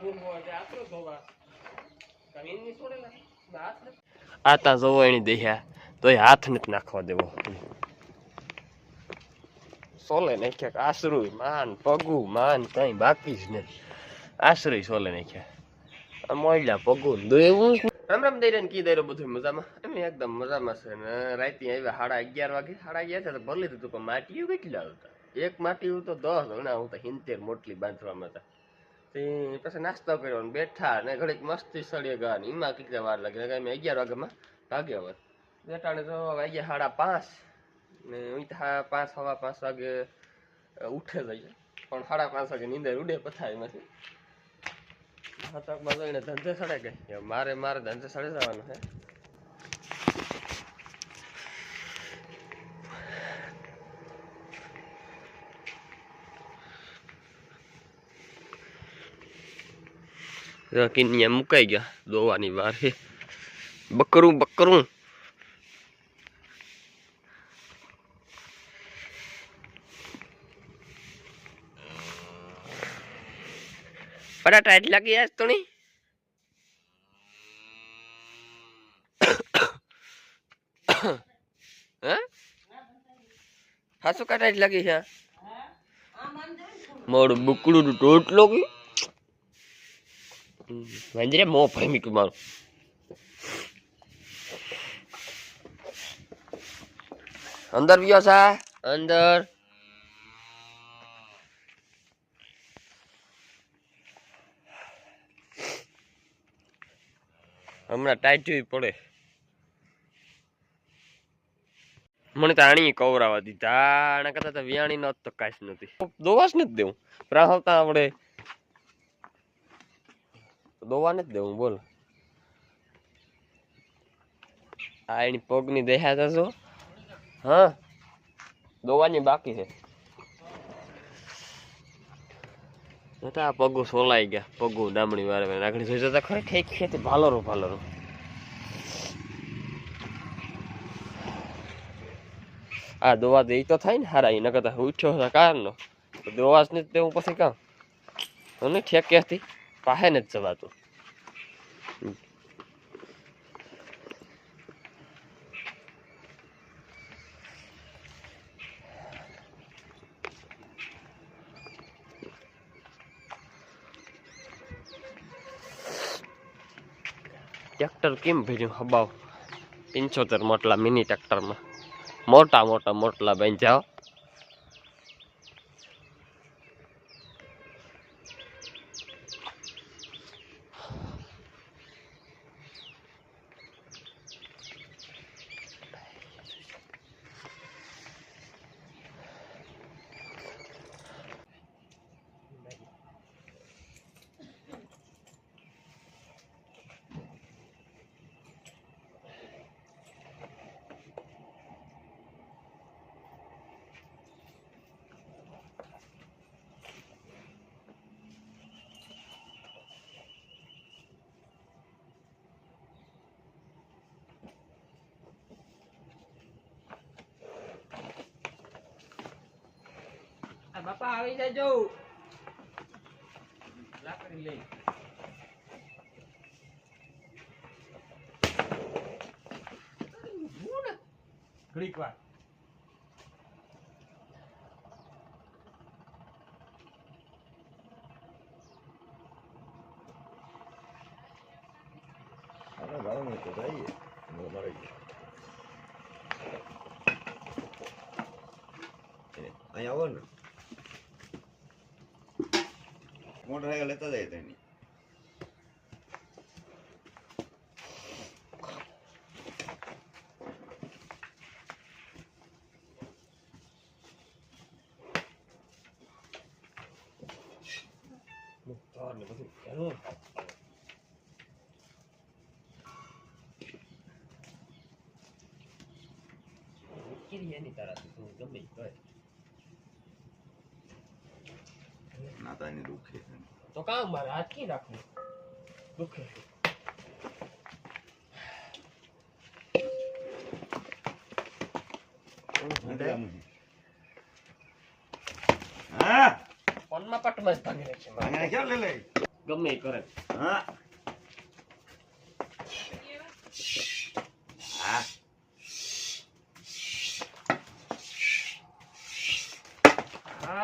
ભૂલ હોય તે આટલો ધોવા તમે એની છોડેલા હાથ નથી આ તા જોવો એની દેહ્યા તો એ હાથ નથી નાખવા દેવો. સોલે નાખ્યા આશરું માન, પગુ માન કઈ બાકી જ નથી. આશરું સોલે નાખ્યા. આ મોયલા પગુ દેવું રામ રામ દઈ કી દઈ બધું મજામાં? એમ એકદમ મજામાં છે ને રાતે આવ્યા સાડા અગિયાર વાગે. સાડા અગિયાર તો ભલે દીધું પણ માટીઓ કેટલા હતા? એક માટીયું તો દસ ગણા હું તો હિંતેર મોટલી બાંધવામાં હતા. પછી નાસ્તો કર્યો ને બેઠા ને ઘડીક મસ્તી સળીએ ગયા ને એમાં કેટલી વાર લાગી. ને મેં અગિયાર વાગ્યામાં ભાગ્યા હોય. બેઠા ને તો વાગ્યા સાડા પાંચ ને હું પાંચ, સવા પાંચ વાગે ઉઠે જઈએ પણ સાડા પાંચ વાગે નીંદર ઉડે પથારીમાંથી હતકમાં જોઈને ધંધે સડે કે? મારે મારે ધંધે સડે જવાનું છે કિનિયા મુકાઈ ગયા દોવાની વાર છે બકરું બકરું પરાઠા એટલા આજ તો નહીં હાસુ કાટા જ ગયા બુકડું બકડું ટોટલો ગયું વાંજરે મો ફેમી તું મારું અંદર ગયો સા અંદર હમણાં ટાઈટ જેવી પડે. મને તો આણી કવરાવા દીધા. આના કરતા તો વિયાણી નો તો કાંઈ નથી. દોવાશ નથી દેવું. પ્રાહવતા આપણે દોવા નથી દેવું, બોલ. આ એની પગની દેહા થશો હા, દોવાની બાકી છે. આ પગું સોલાઈ ગયા. પગું ડામણી વારે રાખડી જોઈ જતા ખરે ઠેક ખેતી ભાલરો ભાલરો. આ દોવા દે તો થાય ને હારા એના નકર ઉઠ્યો હતા કારનો દોવા જ નથી દેવું પછી કામ. અને ઠેકેથી પાહે નથી જવાતું ટ્રેક્ટર કેમ ભર્યું? હબાવ. પંચોતેર મોટલા મિની ટ્રેક્ટરમાં મોટા મોટા મોટલા બાંધ્યા હો. બાપા આવી જજો. લાકડી લઈ. ઘડીક વાર. અહીંયા આવો ને. મોટરસાયકલ લેતા જાય તેની એની તારાથી તું ગમે ઈ નાતાની દુઃખે તો કામ મારે હાથ કી રાખવું દુખે ફોનમાં પટમાં જ ભાંગી લે લે. ગમે એ કરે. હા.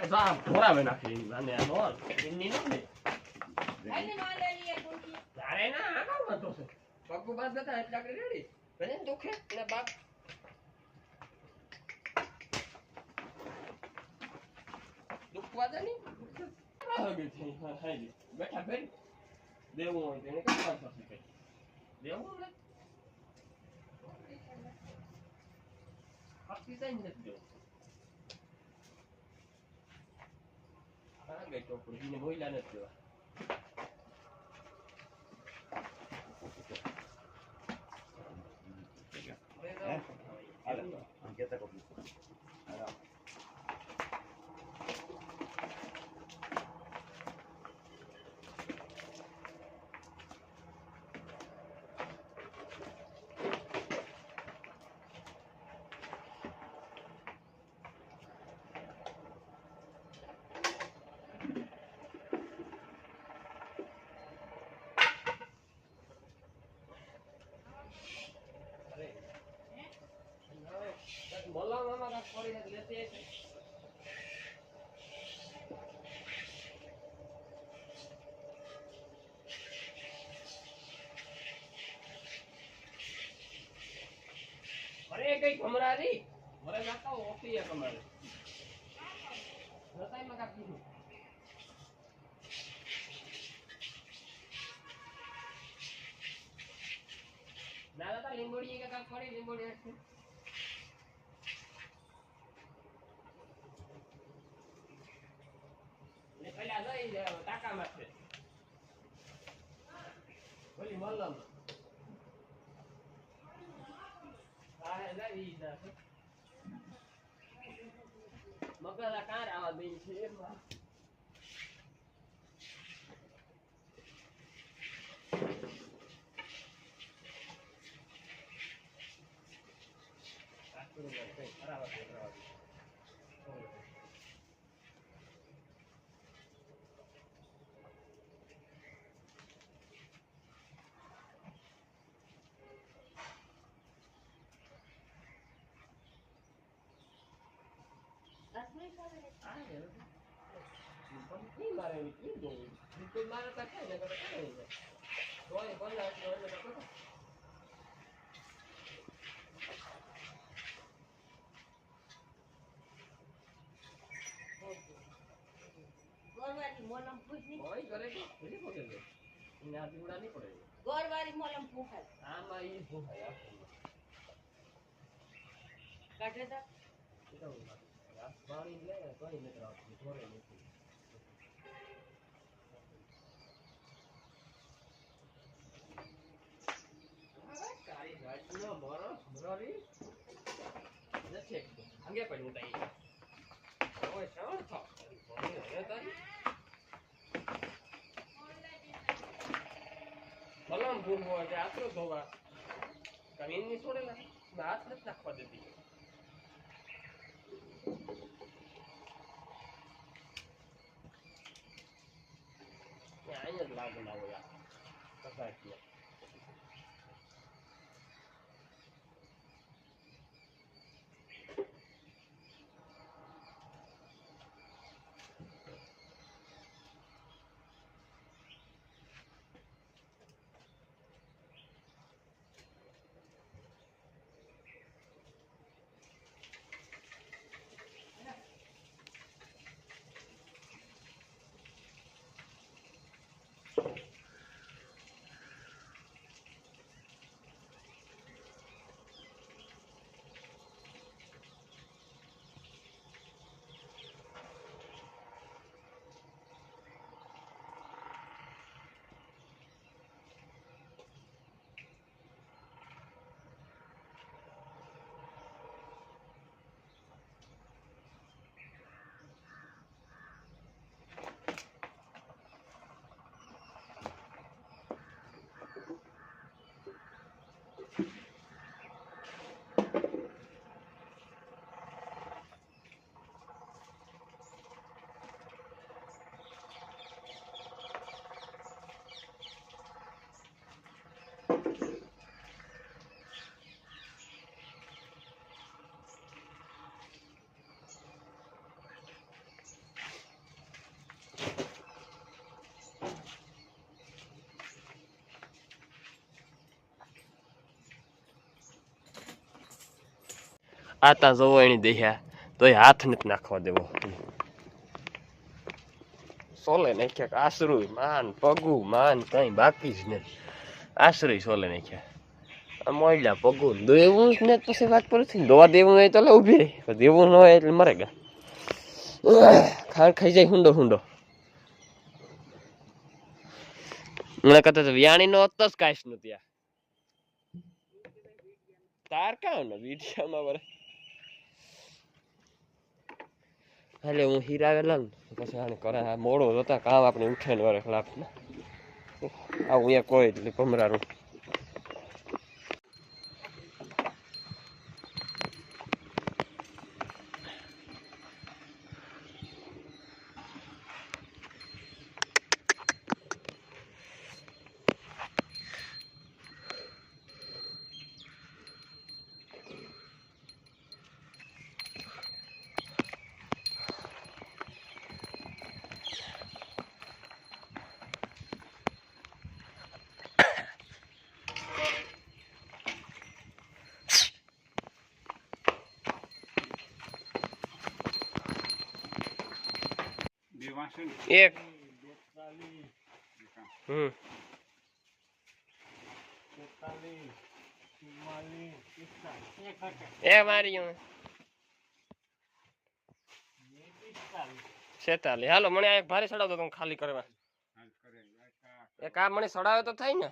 ભોરાવે નાખી અને નોર એમની નો ને તારે ના આ કામ વાંધો છે પગું બાદ બાપ દુખવા દે ની બેઠા બેન દેવું હોય તેને કઈ વાત કઈ દેવું ને આપી જાય નથી દેવું હા ગઈ ચોપડી એને બોલ્યા નથી દેવા હે? હાલે. આમ કહેતા કોક. હા. બોલા મામા કાંઈક પડી જાય તો લેતી આવજે. અરે કઈ કમરારી મરે નાખો, ઓફી કમરારી કાંઈક કીધું ના દાદા લીંબોડી કે ફરી લીંબોડી હાથથી. ને પેલા લઈ જાવ ટાકામાં છે ઓલી મલમ હા લઈ જા મગરા કાં આવા બેન છે એમાં બરાબર છે બરાબર છે ગોળવાળી મોલમ પૂછની ગોળવાળી મોલમ પૂછાય કાઢે તા. અંગે પડ્યું તઈ હવે શ્રવણ થાવ હવે તારી મલમ ભૂલવો એટલે આશરો ધોવા. એમની છોડેલા. હાથ નથી નાખવા દેતી. ત્યાં અહીંયા જ લાગુ લાવો યાર કસાય આતા જોવો એની દેહ્યા તો એ હાથ નથી નાખવા દેવો. સોલે નાખ્યા આશરું માન, પગું માન કઈ બાકી જ નહીં આશરું સોલે નાખ્યા. આ મોયલા પગું દેવું જ ને પછી વાત પર દોવા દેવું હોય તો ઊભી રહી. દેવું ન હોય એટલે મરે ગયા ખાણ ખાઈ જાય હુંડો હુંડો. મને કહેતા તો વ્યાણી નો હતો જ કાંઈ નું ત્યાં તાર કાં ને વિડીયોમાં વરે? હાલે હું હીરાવેલા ને પછી આને કરે મોડો જોતા કામ આપણે ઉઠે ને વરે લાખ આવું અહીંયા કોઈ એટલે એક. હમ. એ મારી હું. છેતાલી હાલો મને આ એક ભારે સડાવતો તો હું ખાલી કરવા. એક આ મને સડાવે તો થાય ને.